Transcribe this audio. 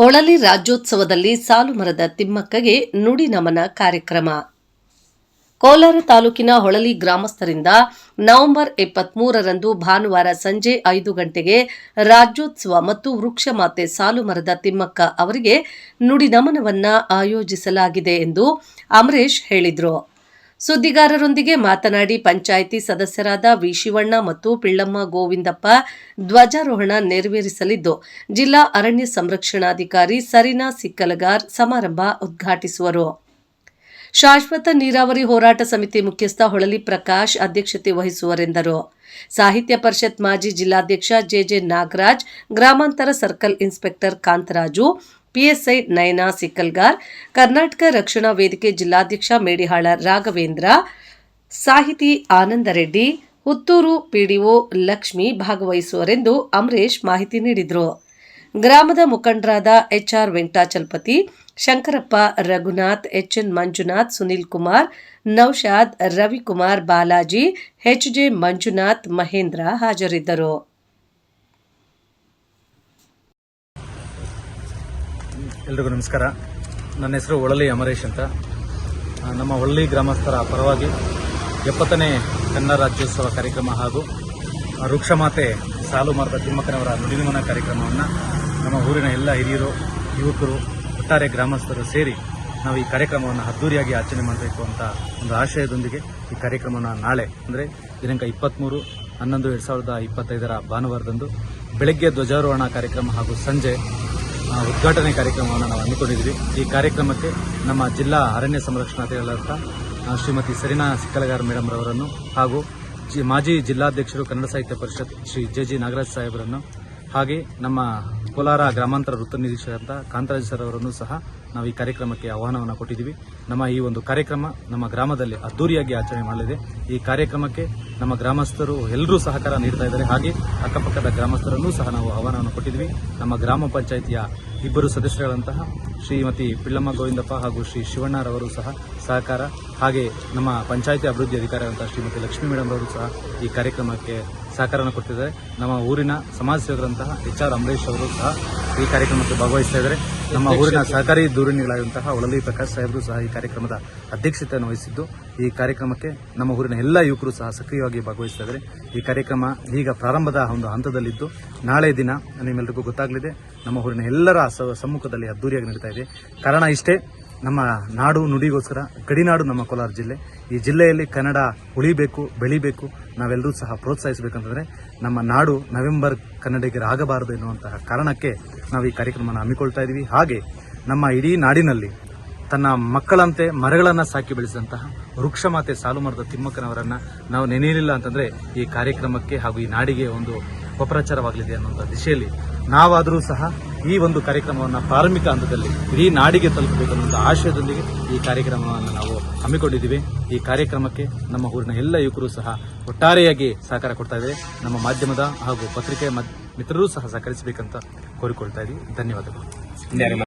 ಹೊಳಲಿ ರಾಜ್ಯೋತ್ಸವದಲ್ಲಿ ಸಾಲು ಮರದ ತಿಮ್ಮಕ್ಕಗೆ ನುಡಿ ನಮನ ಕಾರ್ಯಕ್ರಮ. ಕೋಲಾರ ತಾಲೂಕಿನ ಹೊಳಲಿ ಗ್ರಾಮಸ್ಥರಿಂದ ನವೆಂಬರ್ ಇಪ್ಪತ್ಮೂರರಂದು ಭಾನುವಾರ ಸಂಜೆ ಐದು ಗಂಟೆಗೆ ರಾಜ್ಯೋತ್ಸವ ಮತ್ತು ವೃಕ್ಷ ಮಾತೆ ಸಾಲು ತಿಮ್ಮಕ್ಕ ಅವರಿಗೆ ನುಡಿ ನಮನವನ್ನ ಆಯೋಜಿಸಲಾಗಿದೆ ಎಂದು ಅಮರೇಶ್ ಹೇಳಿದರು. ಸುದ್ದಿಗಾರರೊಂದಿಗೆ ಮಾತನಾಡಿ ಪಂಚಾಯಿತಿ ಸದಸ್ಯರಾದ ವಿ ಶಿವಣ್ಣ ಮತ್ತು ಪಿಳ್ಳಮ್ಮ ಗೋವಿಂದಪ್ಪ ಧ್ವಜಾರೋಹಣ ನೆರವೇರಿಸಲಿದ್ದು, ಜಿಲ್ಲಾ ಅರಣ್ಯ ಸಂರಕ್ಷಣಾಧಿಕಾರಿ ಸರಿನಾ ಸಿಕ್ಕಲಗಾರ್ ಸಮಾರಂಭ ಉದ್ಘಾಟಿಸುವರು. ಶಾಶ್ವತ ನೀರಾವರಿ ಹೋರಾಟ ಸಮಿತಿ ಮುಖ್ಯಸ್ಥ ಹೊಳಲಿ ಪ್ರಕಾಶ್ ಅಧ್ಯಕ್ಷತೆ ವಹಿಸುವರೆಂದರು. ಸಾಹಿತ್ಯ ಪರಿಷತ್ ಮಾಜಿ ಜಿಲ್ಲಾಧ್ಯಕ್ಷ ಜೆಜೆ ನಾಗರಾಜ್, ಗ್ರಾಮಾಂತರ circle inspector Kantharaju PSI Nayana Sikkalgar Karnataka Rakshana Vedike ಜಿಲ್ಲಾಧ್ಯಕ್ಷ ಮೇಡಿಹಾಳ ರಾಘವೇಂದ್ರ, ಸಾಹಿತಿ ಆನಂದರೆಡ್ಡಿ ಹುತ್ತೂರು ಪಿಡಿಒ ಲಕ್ಷ್ಮಿ ಭಾಗವಹಿಸುವರೆಂದು ಅಮರೇಶ್ ಮಾಹಿತಿ ನೀಡಿದರು. ಗ್ರಾಮದ ಮುಖಂಡರಾದ HR Venkatachalapathi, Shankarappa Raghunath, HN Manjunath, Sunil Kumar, Naushad Ravikumar Balaji HJ Manjunath Mahendra ಹಾಜರಿದ್ದರು. ಎಲ್ರಿಗೂ ನಮಸ್ಕಾರ. ನನ್ನ ಹೆಸರು ಹೊಳಲಿ ಅಮರೇಶ್ ಅಂತ. ನಮ್ಮ ಒಳ್ಳಿ ಗ್ರಾಮಸ್ಥರ ಪರವಾಗಿ ಎಪ್ಪತ್ತನೇ ಕನ್ನಡ ರಾಜ್ಯೋತ್ಸವ ಕಾರ್ಯಕ್ರಮ ಹಾಗೂ ವೃಕ್ಷಮಾತೆ ಸಾಲು ಮರದ ತಿಮ್ಮಕ್ಕನವರ ನುಡಿನಮನ ಕಾರ್ಯಕ್ರಮವನ್ನು ನಮ್ಮ ಊರಿನ ಎಲ್ಲ ಹಿರಿಯರು, ಯುವಕರು, ಒಟ್ಟಾರೆ ಗ್ರಾಮಸ್ಥರು ಸೇರಿ ನಾವು ಈ ಕಾರ್ಯಕ್ರಮವನ್ನು ಅದ್ದೂರಿಯಾಗಿ ಆಚರಣೆ ಮಾಡಬೇಕು ಅಂತ ಒಂದು ಆಶಯದೊಂದಿಗೆ ಈ ಕಾರ್ಯಕ್ರಮನ ನಾಳೆ, ಅಂದರೆ ದಿನಾಂಕ ಇಪ್ಪತ್ತ್ಮೂರು ಹನ್ನೊಂದು ಎರಡು ಸಾವಿರದ ಇಪ್ಪತ್ತೈದರ ಭಾನುವಾರದಂದು ಬೆಳಗ್ಗೆ ಧ್ವಜಾರೋಹಣ ಕಾರ್ಯಕ್ರಮ ಹಾಗೂ ಸಂಜೆ ಉದ್ಘಾಟನೆ ಕಾರ್ಯಕ್ರಮವನ್ನು ನಾವು ಹಮ್ಮಿಕೊಂಡಿದ್ದೀವಿ. ಈ ಕಾರ್ಯಕ್ರಮಕ್ಕೆ ನಮ್ಮ ಜಿಲ್ಲಾ ಅರಣ್ಯ ಸಂರಕ್ಷಣಾಧಿಕಾರಿಗಳಾದ ಆ, ಶ್ರೀಮತಿ ಸರಿನಾ ಸಿಕ್ಕಲಗಾರ್ ಮೇಡಮ್ ರವರನ್ನು ಹಾಗೂ ಮಾಜಿ ಜಿಲ್ಲಾಧ್ಯಕ್ಷರು ಕನ್ನಡ ಸಾಹಿತ್ಯ ಪರಿಷತ್ ಶ್ರೀ ಜೆ ಜಿ ನಾಗರಾಜ್ ಸಾಹೇಬರನ್ನು ಹಾಗೆ ನಮ್ಮ ಕೋಲಾರ ಗ್ರಾಮಾಂತರ ವೃತ್ತ ನಿರೀಕ್ಷಕರಂತ ಕಾಂತರಾಜ್ ಸರ್ ಅವರನ್ನು ಸಹ ನಾವು ಈ ಕಾರ್ಯಕ್ರಮಕ್ಕೆ ಆಹ್ವಾನವನ್ನು ಕೊಟ್ಟಿದ್ದೀವಿ. ನಮ್ಮ ಈ ಒಂದು ಕಾರ್ಯಕ್ರಮ ನಮ್ಮ ಗ್ರಾಮದಲ್ಲಿ ಅದ್ದೂರಿಯಾಗಿ ಆಚರಣೆ ಮಾಡಲಿದೆ. ಈ ಕಾರ್ಯಕ್ರಮಕ್ಕೆ ನಮ್ಮ ಗ್ರಾಮಸ್ಥರು ಎಲ್ಲರೂ ಸಹಕಾರ ನೀಡ್ತಾ ಇದ್ದಾರೆ. ಹಾಗೆ ಅಕ್ಕಪಕ್ಕದ ಗ್ರಾಮಸ್ಥರನ್ನೂ ಸಹ ನಾವು ಆಹ್ವಾನವನ್ನು ಕೊಟ್ಟಿದ್ವಿ ನಮ್ಮ ಗ್ರಾಮ ಪಂಚಾಯಿತಿಯ ಇಬ್ಬರು ಸದಸ್ಯರಾದಂತಹ ಶ್ರೀಮತಿ ಪಿಳ್ಳಮ್ಮ ಗೋವಿಂದಪ್ಪ ಹಾಗೂ ಶ್ರೀ ಶಿವಣ್ಣರವರು ಸಹ ಸಹಕಾರ, ಹಾಗೆ ನಮ್ಮ ಪಂಚಾಯಿತಿ ಅಭಿವೃದ್ಧಿ ಅಧಿಕಾರಿಯಾದಂತಹ ಶ್ರೀಮತಿ ಲಕ್ಷ್ಮೀ ಮೇಡಮ್ ಅವರು ಸಹ ಈ ಕಾರ್ಯಕ್ರಮಕ್ಕೆ ಸಹಕಾರವನ್ನು ಕೊಟ್ಟಿದ್ದಾರೆ. ನಮ್ಮ ಊರಿನ ಸಮಾಜ ಸೇವಕರಂತಹ ಎಚ್ ಆರ್ ಅಂಬರೀಶ್ ಅವರು ಸಹ ಈ ಕಾರ್ಯಕ್ರಮಕ್ಕೆ ಭಾಗವಹಿಸ್ತಾ ಇದ್ದಾರೆ. ನಮ್ಮ ಊರಿನ ಸಹಕಾರಿ ದೂರಿನಿಗಳಾದಂತಹ ಒಳಲಿ ಪ್ರಕಾಶ್ ಸಾಹೇಬರು ಸಹ ಈ ಕಾರ್ಯಕ್ರಮದ ಅಧ್ಯಕ್ಷತೆಯನ್ನು ವಹಿಸಿದ್ದು, ಈ ಕಾರ್ಯಕ್ರಮಕ್ಕೆ ನಮ್ಮ ಊರಿನ ಎಲ್ಲ ಯುವಕರು ಸಹ ಸಕ್ರಿಯವಾಗಿ ಭಾಗವಹಿಸ್ತಾ ಇದ್ದಾರೆ ಈ ಕಾರ್ಯಕ್ರಮ ಈಗ ಪ್ರಾರಂಭದ ಒಂದು ಹಂತದಲ್ಲಿದ್ದು, ನಾಳೆ ದಿನ ನಿಮ್ಮೆಲ್ಲರಿಗೂ ಗೊತ್ತಾಗಲಿದೆ, ನಮ್ಮ ಊರಿನ ಎಲ್ಲರ ಸಮ್ಮುಖದಲ್ಲಿ ಅದ್ದೂರಿಯಾಗಿ ನಡೀತಾ ಇದೆ. ಕಾರಣ ಇಷ್ಟೇ ನಮ್ಮ ನಾಡು ನುಡಿಗೋಸ್ಕರ ಗಡಿನಾಡು ನಮ್ಮ ಕೋಲಾರ ಜಿಲ್ಲೆ. ಈ ಜಿಲ್ಲೆಯಲ್ಲಿ ಕನ್ನಡ ಉಳಿಬೇಕು, ಬೆಳಿಬೇಕು, ನಾವೆಲ್ಲರೂ ಸಹ ಪ್ರೋತ್ಸಾಹಿಸಬೇಕಂತಂದರೆ ನಮ್ಮ ನಾಡು ನವೆಂಬರ್ ಕನ್ನಡಿಗರಾಗಬಾರದು ಎನ್ನುವಂತಹ ಕಾರಣಕ್ಕೆ ನಾವು ಈ ಕಾರ್ಯಕ್ರಮವನ್ನು ಹಮ್ಮಿಕೊಳ್ತಾ ಇದ್ದೀವಿ ಹಾಗೆ ನಮ್ಮ ಇಡೀ ನಾಡಿನಲ್ಲಿ ತನ್ನ ಮಕ್ಕಳಂತೆ ಮರಗಳನ್ನು ಸಾಕಿ ಬೆಳೆಸಿದಂತಹ ವೃಕ್ಷ ಮಾತೆ ಸಾಲು ಮರದ ತಿಮ್ಮಕ್ಕನವರನ್ನು ನಾವು ನೆನೆಯಲಿಲ್ಲ ಅಂತಂದರೆ ಈ ಕಾರ್ಯಕ್ರಮಕ್ಕೆ ಹಾಗೂ ಈ ನಾಡಿಗೆ ಒಂದು ಅಪಪ್ರಚಾರವಾಗಲಿದೆ ಅನ್ನುವಂಥ ದಿಶೆಯಲ್ಲಿ ನಾವಾದರೂ ಸಹ ಈ ಒಂದು ಕಾರ್ಯಕ್ರಮವನ್ನು ಪ್ರಾರಂಭಿಕ ಹಂತದಲ್ಲಿ ಇಡೀ ನಾಡಿಗೆ ತಲುಪಬೇಕು ಅನ್ನುವಂಥ ಆಶಯದೊಂದಿಗೆ ಈ ಕಾರ್ಯಕ್ರಮವನ್ನು ನಾವು ಹಮ್ಮಿಕೊಂಡಿದ್ದೀವಿ. ಈ ಕಾರ್ಯಕ್ರಮಕ್ಕೆ ನಮ್ಮ ಊರಿನ ಎಲ್ಲ ಯುವಕರು ಸಹ ಒಟ್ಟಾರೆಯಾಗಿ ಸಹಕಾರ ಕೊಡ್ತಾ ಇದ್ದಾರೆ. ನಮ್ಮ ಮಾಧ್ಯಮದ ಹಾಗೂ ಪತ್ರಿಕೆ ಮಿತ್ರರೂ ಸಹ ಸಹಕರಿಸಬೇಕಂತ ಕೋರಿಕೊಳ್ತಾ ಇದ್ದೀವಿ. ಧನ್ಯವಾದಗಳು.